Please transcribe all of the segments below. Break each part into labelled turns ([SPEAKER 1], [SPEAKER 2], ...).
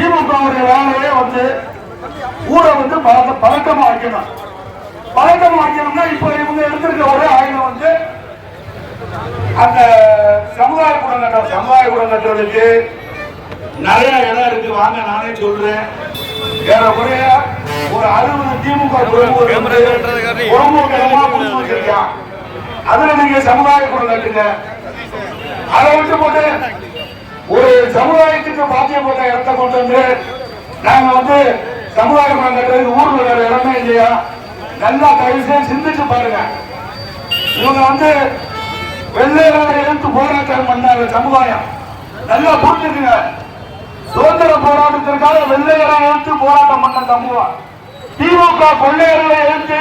[SPEAKER 1] திமுகவுடைய வேலையே வந்து ஊரை வந்து பழக்க பழக்கமா வைக்கணும் பழக்கமா வைக்கணும்னா இப்ப இவங்க எடுத்திருக்க ஒரே ஆயுதம் வந்து அந்த சமுதாய கூடம் கட்ட சமுதாய கூடம் கட்டுறதுக்கு நிறைய இடம் இருக்கு. வாங்க நானே சொல்றேன். ஏறக்குறைய ஒரு அறுபது திமுக அதுல நீங்க சமுதாய கூடம் கட்டுங்க அதை விட்டு போட்டு ஒரு சமுதாயத்துக்கு பாத்தியம் போட்ட கொண்டு வந்து நாங்க வந்து சமுதாய கூடம் ஊர்ல வேற இடமே இல்லையா? நல்லா தயவு சிந்திச்சு பாருங்க. இவங்க வந்து வெள்ளையராக எதிர்த்து போராட்டம் பண்ணாங்க சமுதாயம். நல்லா புரிஞ்சுக்குங்க. சுதந்திர போராட்டத்திற்காக வெள்ளையரை எதிர்த்து போராட்டம் பண்ண சமூகம். திமுக கொள்ளையர்களை எதிர்த்து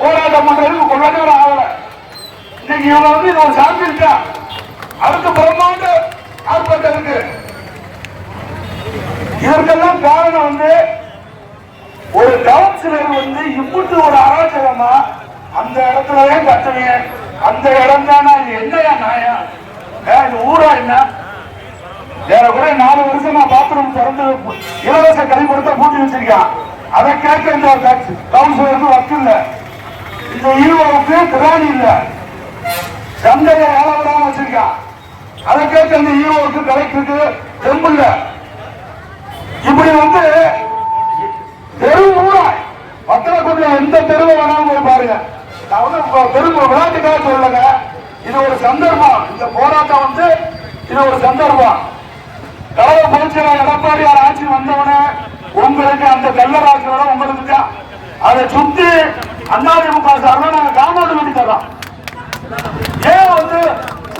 [SPEAKER 1] போராட்டம் பண்றதுக்கு கொள்ளையர் ஆகல. இன்னைக்கு இவங்க வந்து இது ஒரு சாமி இருக்கா பிரம்மாண்ட ஆர்ப்பாட்டம் இருக்கு இதற்கெல்லாம் காரணம் வந்து ஒரு கவுன்சிலர் வந்து இப்படி ஒரு அராஜகமா அந்த இடத்துலதான் கத்துவீங்க அந்த இடம் தானா இது என்னையா நாயா? இது ஊரா என்ன? வேற கூட நாலு வருஷமா பாத்ரூம் திறந்து இலவச கழிப்படுத்த பூட்டி வச்சிருக்கான். அதை கேட்க இந்த கவுன்சிலருக்கு வக்கு இல்ல. இந்த ஈரோவுக்கு திராணி இல்ல. சந்தையை வேலை விடாம வச்சிருக்கான். அதை கேட்க இந்த ஈரோவுக்கு கலெக்டருக்கு தெம்பு இப்படி வந்து தெரு ஊராய் பத்திரக்குள்ள எந்த தெருவை வேணாலும் போய் பாருங்க நான் வந்து தெருவு விளையாட்டுக்காக சொல்லலைங்க. இது ஒரு சந்தர்ப்பம். இந்த போராட்டம் வந்து இது ஒரு சந்தர்ப்பம். கலவை பொதுச்செயலா எடப்பாடியார் ஆட்சி வந்தவன உங்களுக்கு அந்த கள்ளராட்சியோட உங்களுக்கு தான் அதை சுத்தி அதிமுக சார்பில் நாங்க காம்பவுண்ட் கட்டி தரோம்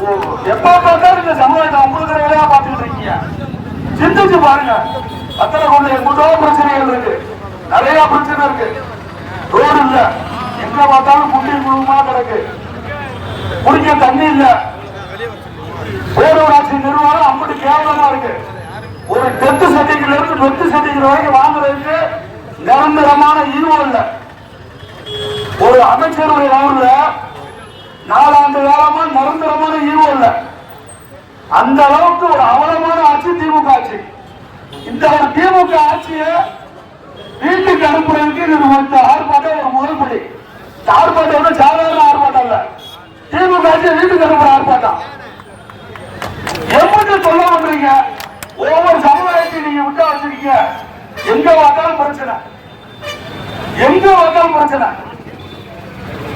[SPEAKER 1] எப்ப பார்த்தாலும் இந்த சமுதாயத்தை உங்களுக்கு வேலையா பார்த்துக்கிட்டு இருக்கீங்க. சிந்திச்சு பாருங்க. அத்தனை கொண்டு எங்கூட்டோ பிரச்சனைகள் இருக்கு. நிறைய பிரச்சனை இருக்கு. ரோடு இல்ல. எங்க பார்த்தாலும் குண்டி குழுமா கிடக்கு. குடிக்க தண்ணி இல்ல. பேரூராட்சி நிர்வாகம் அப்படி கேவலமா இருக்கு. ஒரு டெத்து சர்டிபிகேட்ல இருந்து டெத்து சர்டிபிகேட் வரைக்கும் வாங்குறதுக்கு நிரந்தரமான ஈர்வம் இல்ல. ஒரு அமைச்சருடைய ஊர்ல நாலாண்டு காலமா நிரந்தரமான ஈவு இல்ல அந்த அளவுக்கு ஒரு அவலமான ஆட்சி திமுக ஆட்சி. இந்த ஒரு திமுக ஆட்சியை வீட்டுக்கு அனுப்புறதுக்கு இந்த ஆர்ப்பாட்டம் ஒரு முதல்படி. இந்த ஆர்ப்பாட்டம் வந்து சாதாரண ஆர்ப்பாட்டம் இல்ல திமுக ஆட்சியை வீட்டுக்கு அனுப்புற ஆர்ப்பாட்டம். எப்படி சொல்ல வந்தீங்க ஒவ்வொரு சமுதாயத்தையும் நீங்க விட்டு வச்சிருக்கீங்க. எங்க பார்த்தாலும் பிரச்சனை. எங்க பார்த்தாலும் பிரச்சனை.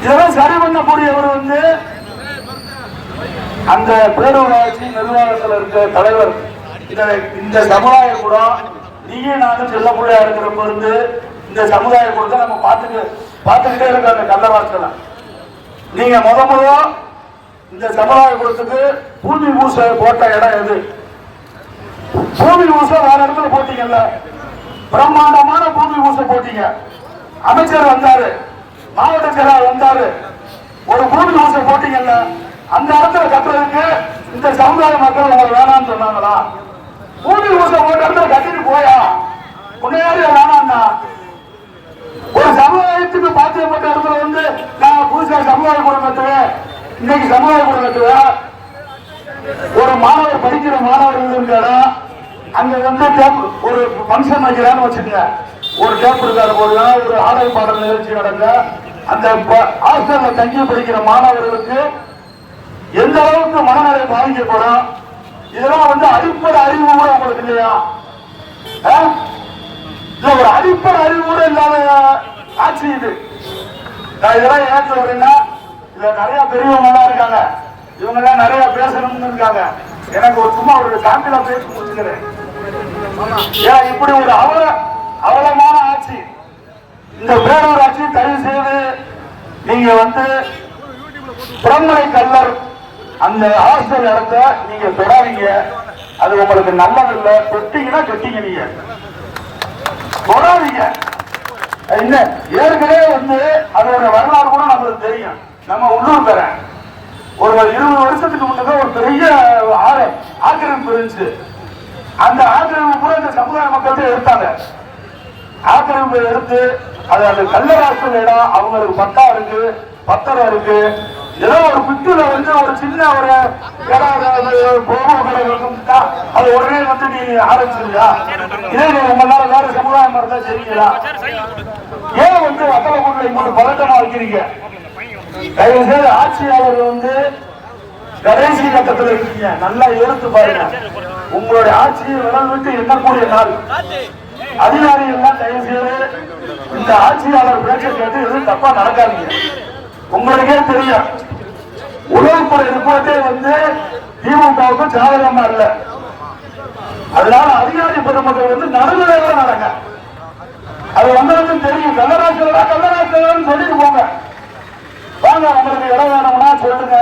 [SPEAKER 1] இதெல்லாம் சரி பண்ணக்கூடியவர் வந்து அந்த பேரூராட்சி நிர்வாகத்தில் இருக்க தலைவர். இந்த இந்த சமுதாய கூட நீங்க நானும் செல்ல பிள்ளையா இருக்கிறப்ப இருந்து இந்த சமுதாய கூடத்தை நம்ம பார்த்துட்டு பார்த்துக்கிட்டே இருக்க அந்த கள்ளவாசல நீங்க முத முத இந்த சமுதாய கூடத்துக்கு பூமி பூச போட்ட இடம் எது? பூமி பூச வேற இடத்துல போட்டீங்கல்ல? பிரம்மாண்டமான பூமி பூச போட்டீங்க. அமைச்சர் வந்தாரு. மாவட்ட வந்தாரு ஒரு பூமி பூசை போட்டீங்கல்ல அந்த இடத்துல கட்டுறதுக்கு இந்த சமுதாய மக்கள் உங்களுக்கு வேணாம்னு சொன்னாங்களா? பூமி பூசை போட்ட இடத்துல கட்டிட்டு போயா? உன்னை வேணாம்னா. ஒரு சமுதாயத்துக்கு பாத்தியப்பட்ட இடத்துல வந்து நான் புதுசா சமுதாய கூடம் கட்டுவேன் இன்னைக்கு சமுதாய கூடம் கட்டுவேன் ஒரு மாணவர் படிக்கிற மாணவர்கள் இருக்காரா அங்க வந்து டேப் ஒரு ஃபங்க்ஷன் வைக்கிறான்னு வச்சுக்கோங்க. ஒரு டேப் இருக்காரு போடலாம் ஒரு ஆடல் பாடல் நிகழ்ச்சி நடங்க அந்த ஹாஸ்டல்ல தங்கி படிக்கிற மாணவர்களுக்கு எந்த அளவுக்கு மனநிலை பாதிக்கப்படும் இதெல்லாம் வந்து அடிப்படை அறிவு கூட உங்களுக்கு இல்லையா? இல்ல ஒரு அடிப்படை அறிவு கூட இல்லாத ஆட்சி இது. நான் இதெல்லாம் ஏன் சொல்றேன்னா இதுல நிறைய பெரியவங்க எல்லாம் இருக்காங்க. இவங்க எல்லாம் நிறைய பேசணும்னு இருக்காங்க. எனக்கு ஒரு சும்மா ஒரு சாம்பிளா பேசி முடிச்சுக்கிறேன். ஏன் இப்படி ஒரு அவல அவலமான இந்த பேரூர் தயவு செய்து நீங்க வந்து புறமலை கல்லர் அந்த ஹாஸ்டல் இடத்த நீங்க தொடாதீங்க. அது உங்களுக்கு நல்லதில்லை. தொட்டீங்கன்னா தொட்டீங்க நீங்க. தொடாதீங்க. என்ன? ஏற்கனவே வந்து அதோட வரலாறு கூட நம்மளுக்கு தெரியும். நம்ம உள்ளூர் தரேன் ஒரு இருபது வருஷத்துக்கு முன்னதான் ஒரு பெரிய ஆறு ஆக்கிரமிப்பு இருந்துச்சு. அந்த ஆக்கிரமிப்பு கூட இந்த சமுதாய மக்கள் எடுத்தாங்க. ஆக்கிரமிப்பு எடுத்து அது அந்த கல்லராசல் இடம் அவங்களுக்கு பட்டா இருக்கு பத்திரம் இருக்கு. ஏதோ ஒரு குத்துல வந்து ஒரு சின்ன ஒரு அது உடனே வந்து நீ ஆரம்பிச்சிருக்கா இதே நீ ரொம்ப நேரம் வேற சமுதாயம் இருந்தா சரிங்களா? ஏன் வந்து வத்தல கூட்டில் இங்க பதட்டமா வைக்கிறீங்க? தயவு செய்து ஆட்சியாளர் வந்து கடைசி கட்டத்தில் இருக்கீங்க. நல்லா எடுத்து பாருங்க. உங்களுடைய ஆட்சியை விரல் விட்டு எண்ணக்கூடிய நாள். அதிகாரிகள் எல்லாம் தயவு செய்து இந்த ஆட்சியாளர் பேச்சை கேட்டு எதுவும் தப்பா நடக்காதீங்க. உங்களுக்கே தெரியும். உளவுத்துறை ரிப்போர்ட்டே வந்து திமுகவுக்கும் சாதகமா இல்ல. அதனால அதிகாரி பெருமக்கள் வந்து நடுநிலையோட நடங்க. அது வந்ததுக்கும் தெரியும். கள்ளராசிரியரா கள்ளராசிரியர் சொல்லிட்டு போங்க. வாங்க உங்களுக்கு இடம் வேணும்னா சொல்லுங்க.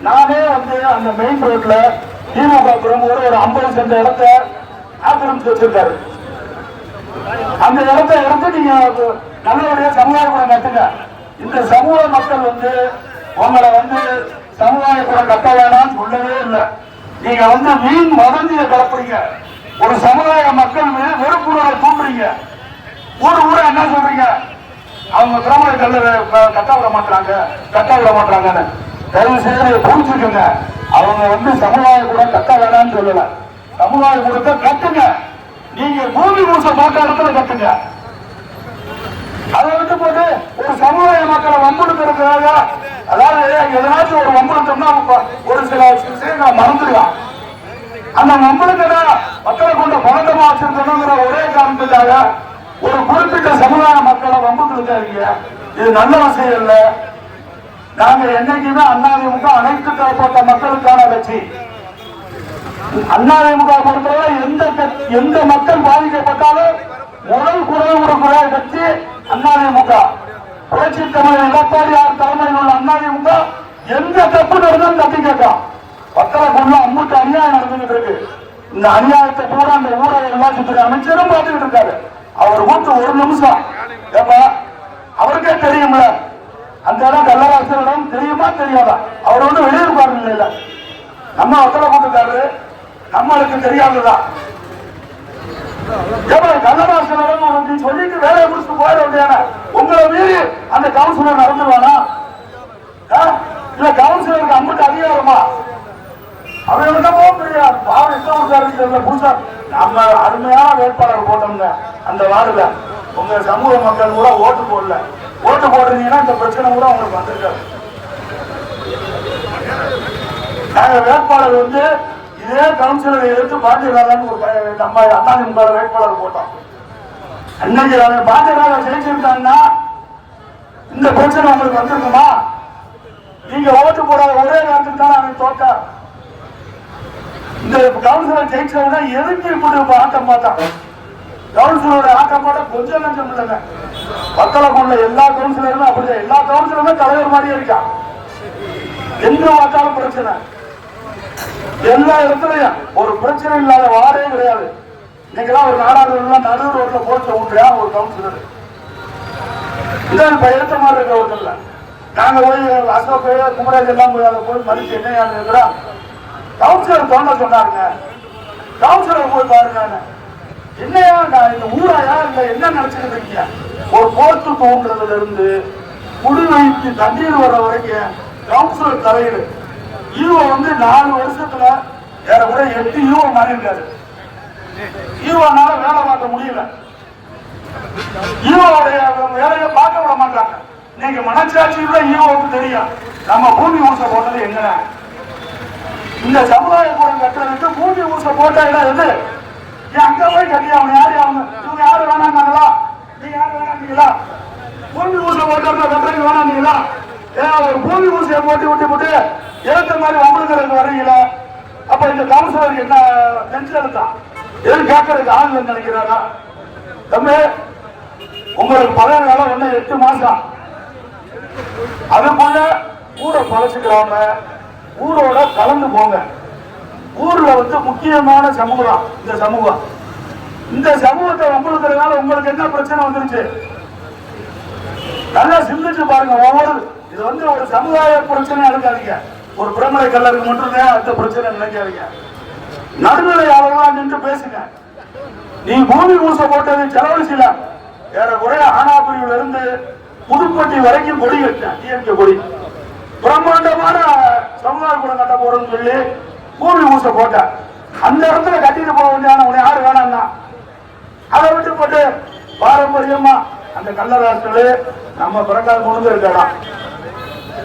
[SPEAKER 1] நானே வந்து அந்த மெயின் ரோட்ல திமுக பிரமுகர் ஒரு ஐம்பது சென்ட் இடத்த ஆக்கிரமிச்சு வச்சிருக்காரு. அந்த இடத்த எடுத்து நீங்க நல்லபடியா சமுதாய கூட கட்டுங்க. இந்த சமூக மக்கள் வந்து உங்களை வந்து சமுதாய கூட கட்ட வேணாம்னு சொல்லவே இல்லை. நீங்க வந்து மீன் மதந்தியை கலப்புறீங்க. ஒரு சமுதாய மக்கள் மீது வெறுப்புணர்வை தூண்டுறீங்க. ஊர் ஊரா என்ன சொல்றீங்க? அவங்க கிராம கல்ல கட்ட விட மாட்டாங்க கட்ட விட மாட்டாங்கன்னு தயவு செய்து புரிஞ்சுக்கோங்க. அவங்க வந்து சமுதாய கூட கட்ட வேணாம்னு சொல்லல. சமுதாய கூட கட்டுங்க. நீங்க பூமி பூச பார்த்த இடத்துல கட்டுங்க. அதை விட்டு போட்டு ஒரு சமுதாய மக்களை வம்புடுத்துறதுக்காக அதாவது எதனாச்சும் ஒரு வம்புடுத்தோம்னா ஒரு சில விஷயம் நான் மறந்துடலாம் அந்த நம்மளுக்கு மக்களை கொண்ட பழக்கமா வச்சிருக்கணுங்கிற ஒரே காரணத்துக்காக ஒரு குறிப்பிட்ட சமுதாய மக்களை வம்புக்கு இது நல்ல விஷயம் இல்ல. நாங்க என்னைக்குமே அண்ணாதிமுக அனைத்து தரப்பட்ட மக்களுக்கான கட்சி அண்ணாதிமுக பொறுத்தவரை எந்த எந்த மக்கள் பாதிக்கப்பட்டாலும் முதல் குரல் கொடுக்கிற கட்சி அதிமுக புரட்சி தமிழர் எடப்பாடியார் தலைமையில் உள்ள அதிமுக எந்த தப்பு நடந்தாலும் தட்டி கேட்கும் பத்தலக்குள்ள அம்முட்டு அநியாயம் நடந்துகிட்டு இருக்கு. இந்த அநியாயத்தை பூரா அந்த ஊரக எல்லாத்துக்கு அமைச்சரும் பார்த்துக்கிட்டு இருக்காரு. அவர் கூட்டு ஒரு நிமிஷம். ஏப்பா அவருக்கே தெரியும்ல. அந்த இடம் கள்ளராசனிடம் தெரியுமா தெரியாதா? அவர் வந்து வெளியிருப்பாரு இல்ல. நம்ம ஒத்தலை போட்டுக்காரு நம்மளுக்கு தெரியாதுதான் ஏப்பா கள்ளராசனிடம் உனக்கு சொல்லிட்டு வேலையை முடிச்சுட்டு போயிட வேண்டியான உங்களை மீறி அந்த கவுன்சிலர் நடந்துருவானா? ஆ? இல்ல கவுன்சிலருக்கு அம்பிட்டு அதிகாரமா? அவன் என்னமோ பெரிய பாவம் இஷ்டம் தெரியல. புதுசா நம்ம அருமையான வேட்பாளர் போட்டோம்ங்க அந்த வார்டுல. உங்க சமூக மக்கள் கூட ஓட்டு போடல. ஓட்டு போடுறீங்கன்னா இந்த பிரச்சனை கூட அவங்களுக்கு வந்திருக்காது. நாங்க வேட்பாளர் வந்து இதே கவுன்சிலரை எடுத்து பாரதிய ஒரு பையன் நம்ம அதிமுக வேட்பாளர் போட்டோம் அன்னைக்கு அவன் ராஜா ஜெயிச்சிருக்காங்கன்னா இந்த பிரச்சனை உங்களுக்கு வந்திருக்குமா? நீங்க ஓட்டு போடாத ஒரே நேரத்துக்கு தான் அவன் தோற்றார் இந்த கவுன்சிலர் ஜெயிச்சவங்க எதுக்கு இப்படி ஆட்டம் பார்த்தான்? கவுன்சிலரோட ஆட்டம் பாட கொஞ்சம் நஞ்சம் இல்லைங்க. பத்தலக்குள்ள எல்லா கவுன்சிலருமே அப்படிதான். எல்லா கவுன்சிலருமே தலைவர் மாதிரியே இருக்கான் எங்க பார்த்தாலும் பிரச்சனை. எல்லா இடத்துலயும் ஒரு பிரச்சனை இல்லாத வாரே கிடையாது. இன்னைக்கெல்லாம் ஒரு நாடாளுமன்ற நடு ரோட்ல போஸ்ட் விட்டுறியா ஒரு கவுன்சிலர் இதான் இப்ப எடுத்த மாதிரி இருக்க ஒருத்தர் நாங்க போய் அசோக் குமரேஜ் எல்லாம் போய் அதை போய் மதிச்சு என்ன இருக்கிறா கவுன்சிலர் தோண்ட சொன்னாருங்க. கவுன்சிலர் போய் பாருங்க என்னையா நான் இந்த ஊராயா இல்ல என்ன நினைச்சுட்டு இருக்கீங்க? ஒரு போர்த்து தோன்றதுல இருந்து குடி வைத்து தண்ணீர் வர்ற வரைக்கும் கவுன்சிலர் தலையீடு. ஈவோ வந்து நாலு வருஷம் ஏறக்குறைய எட்டு யூஓ மாறி இருக்காரு ஈவோனால வேலை பார்க்க முடியல. ஈவோடைய வேலையை பார்க்க விட மாட்டாங்க. நீங்க மனச்சாட்சியுள்ள ஈவோவுக்கு தெரியும். நம்ம பூமி ஊச போட்டது என்ன இந்த சமுதாய கூடம் கட்டுறதுக்கு பூமி ஊச போட்ட இடம் எது? ஏன் அங்க போய் கட்டி அவங்க யாரு? அவங்க இவங்க யாரு வேணாங்களா நீங்க யாரு வேணாங்களா பூமி ஊச போட்டு கட்டுறது வேணாங்களா ஏன் ஒரு பூமி ஊசையை போட்டு விட்டு விட்டு ஏற்ற மாதிரி உங்களுக்கு வரீங்களா அப்ப இந்த கவுன்சிலருக்கு என்ன டென்ஷன் தான் எது கேட்கறதுக்கு ஆள் இல்லைன்னு நினைக்கிறாரா? தம்பி உங்களுக்கு பதவி வேலை ஒண்ணு எட்டு மாசம். அதுக்குள்ள ஊரை பழச்சுக்கிறாம ஊரோட கலந்து போங்க. ஊர்ல வந்து முக்கியமான சமூகம் இந்த சமூகம். இந்த சமூகத்தை வம்புழுக்கிறதுனால உங்களுக்கு என்ன பிரச்சனை வந்துருச்சு? நல்லா சிந்திச்சு பாருங்க ஒவ்வொரு இது வந்து ஒரு சமுதாய பிரச்சனை எடுக்காதீங்க. ஒரு பிரமலை கல்லருக்கு மட்டும் அந்த பிரச்சனை நினைக்காதீங்க நடுநிலையாளர்களா நின்று பேசுங்க. நீ பூமி பூச போட்டது செலவழிச்சில ஏறக்குறைய ஆனாபுரியில இருந்து புதுப்பட்டி வரைக்கும் கொடி கட்டினேன் டிஎம்கே கொடி. பிரம்மாண்டமான சமுதாய கூடம் கட்ட போறோம்னு சொல்லி பூமி ஊச போட்டேன். அந்த இடத்துல கட்டிட்டு போக வேண்டியான உன்னை யாரு வேணாம்னா அதை விட்டு போட்டு பாரம்பரியமா அந்த கல்லராசல் நம்ம பிறக்காத கொண்டு இருக்கடா.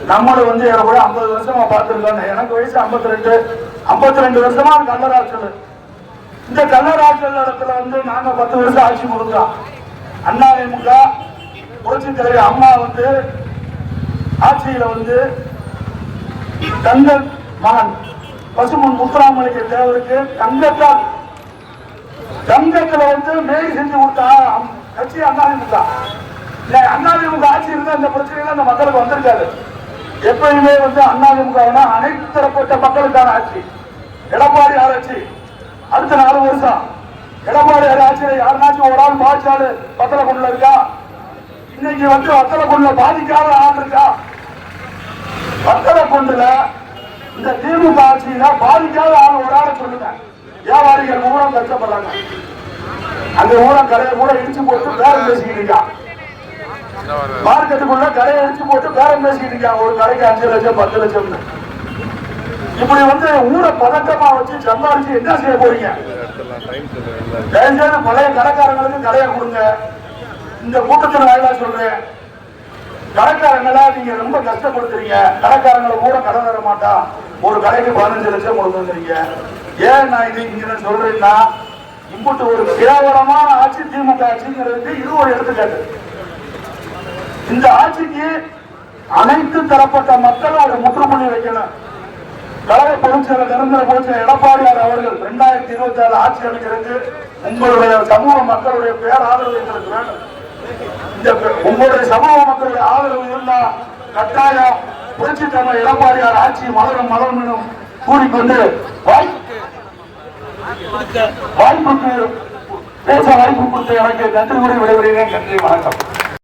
[SPEAKER 1] நம்மளும் வந்து கூட ஐம்பது வருஷமா பார்த்துருக்கோம் எனக்கு வயசு 52 ரெண்டு ஐம்பத்தி ரெண்டு வருஷமா கள்ளராட்சல் இந்த கள்ளராட்சல் இடத்துல வந்து நாங்க பத்து வருஷம் ஆட்சி கொடுத்தோம். அண்ணா திமுக புரட்சி தலைவர் அம்மா வந்து ஆட்சியில வந்து தங்கள் மகன் பசுமன் முத்துராமலிங்க தேவருக்கு தங்கத்தால் தங்கத்துல வந்து மேல் செஞ்சு கொடுத்தா அம்- அண்ணா திமுக. அண்ணா திமுக ஆட்சி இருந்தா இந்த பிரச்சனை அந்த மக்களுக்கு வந்திருக்காது. எப்பயுமே வந்து அதிமுக அனைத்து தரப்பட்ட மக்களுக்கான ஆட்சி. எடப்பாடி ஆராய்ச்சி அடுத்த நாலு வருஷம். எடப்பாடி ஆராய்ச்சியில யாருனாச்சும் ஒரு ஆள் பாய்ச்சாலு பத்தல கொண்டுல இருக்கா? இன்னைக்கு வந்து வத்தல கொண்டுல பாதிக்காத ஆள் இருக்கா? வத்தல கொண்டுல இந்த திமுக ஆட்சியில பாதிக்காத ஆள் ஒரு ஆளை சொல்லுங்க வியாபாரிகள் ஊரம் கஷ்டப்படுறாங்க. அந்த ஊரம் கடையை கூட இடிச்சு போட்டு பேரம் பேசிக்கிட்டு இருக்கான் மார்க்கெட்டுக்குள்ள கடையை அடிச்சு போட்டு பேரம் பேசிக்கிட்டு இருக்காங்க. ஒரு கடைக்கு அஞ்சு லட்சம் பத்து லட்சம் இப்படி வந்து ஊரை பதட்டமா வச்சு சம்பாதிச்சு என்ன செய்ய போறீங்க? தயவுசெய்து பழைய கடைக்காரங்களுக்கு கடையை கொடுங்க. இந்த கூட்டத்தில் வாயிலா சொல்றேன். கடைக்காரங்களா நீங்க ரொம்ப கஷ்டப்படுத்துறீங்க. கடைக்காரங்களை கூட கடை தர மாட்டான் ஒரு கடைக்கு பதினஞ்சு லட்சம் கொண்டு கொடுத்துருக்கீங்க ஏன் நான் இது இங்க சொல்றேன்னா இம்புட்டு ஒரு கேவலமான ஆட்சி திமுக ஆட்சிங்கிறது இது ஒரு எடுத்துக்காட்டு. இந்த ஆட்சிக்கு அனைத்து தரப்பட்ட மக்களும் அதை முற்றுப்புள்ளி வைக்கணும். கழக பொதுச்செயலர் நிரந்தர பொதுச்செயலர் எடப்பாடியார் அவர்கள் இரண்டாயிரத்தி இருபத்தி ஆறு ஆட்சி அமைக்கிறது உங்களுடைய சமூக மக்களுடைய பேராதரவு எங்களுக்கு வேணும் இந்த உங்களுடைய சமூக மக்களுடைய ஆதரவு இருந்தா கட்டாயம் புரட்சி தலைவர் எடப்பாடியார் ஆட்சி மலரும் மலரும் எனும் கூறிக்கொண்டு வாய்ப்புக்கு பேச வாய்ப்பு கொடுத்த எனக்கு நன்றி கூறி விடைபெறுகிறேன். நன்றி வணக்கம்.